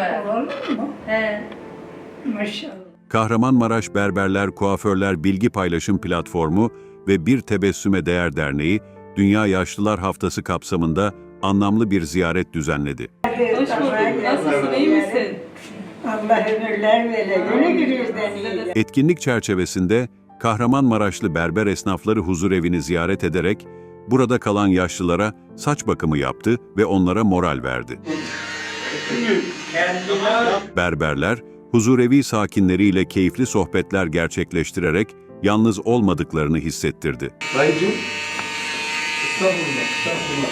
mı? Olur mu? He. Maşallah. Kahramanmaraş Berberler Kuaförler Bilgi Paylaşım Platformu ve Bir Tebessüme Değer Derneği, Dünya Yaşlılar Haftası kapsamında anlamlı bir ziyaret düzenledi. Hoş bulduk. Nasılsın? iyi misin? Allah ömürler vere. Güle güle. Etkinlik çerçevesinde Kahramanmaraşlı berber esnafları huzurevini ziyaret ederek burada kalan yaşlılara saç bakımı yaptı ve onlara moral verdi. Berberler, huzurevi sakinleriyle keyifli sohbetler gerçekleştirerek yalnız olmadıklarını hissettirdi. Dayıcım. Estağfurullah, estağfurullah.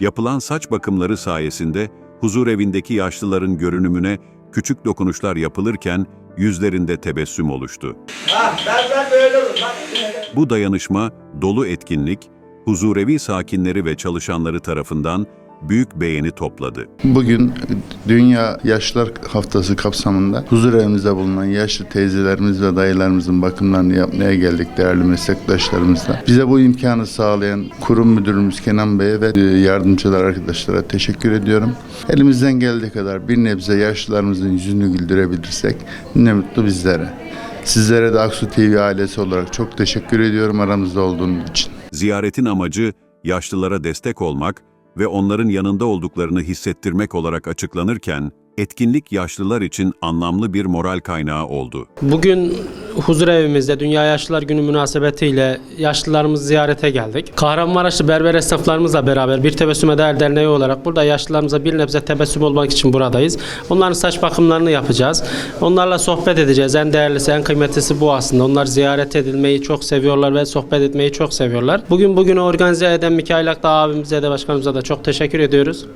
Yapılan saç bakımları sayesinde huzurevindeki yaşlıların görünümüne küçük dokunuşlar yapılırken yüzlerinde tebessüm oluştu. Ha, ben ben böyle olurum. Bak, Bu dayanışma, dolu etkinlik, huzurevi sakinleri ve çalışanları tarafından büyük beğeni topladı. Bugün Dünya Yaşlılar Haftası kapsamında huzur evimizde bulunan yaşlı teyzelerimiz ve dayılarımızın bakımlarını yapmaya geldik değerli meslektaşlarımızla. Bize bu imkanı sağlayan kurum müdürümüz Kenan Bey'e ve e, yardımcılar arkadaşlara teşekkür ediyorum. Elimizden geldiği kadar bir nebze yaşlılarımızın yüzünü güldürebilirsek ne mutlu bizlere. Sizlere de Aksu TV ailesi olarak çok teşekkür ediyorum aramızda olduğunuz için. Ziyaretin amacı yaşlılara destek olmak ve onların yanında olduklarını hissettirmek olarak açıklanırken, etkinlik yaşlılar için anlamlı bir moral kaynağı oldu. Bugün huzur evimizde Dünya Yaşlılar Günü münasebetiyle yaşlılarımızı ziyarete geldik. Kahramanmaraşlı berber esnaflarımızla beraber Bir Tebessüme Değer Derneği olarak burada yaşlılarımıza bir nebze tebessüm olmak için buradayız. Onların saç bakımlarını yapacağız. Onlarla sohbet edeceğiz. En değerlisi, en kıymetlisi bu aslında. Onlar ziyaret edilmeyi çok seviyorlar ve sohbet etmeyi çok seviyorlar. Bugün bugünü organize eden Mikail Akdağ abimize de başkanımıza da çok teşekkür ediyoruz.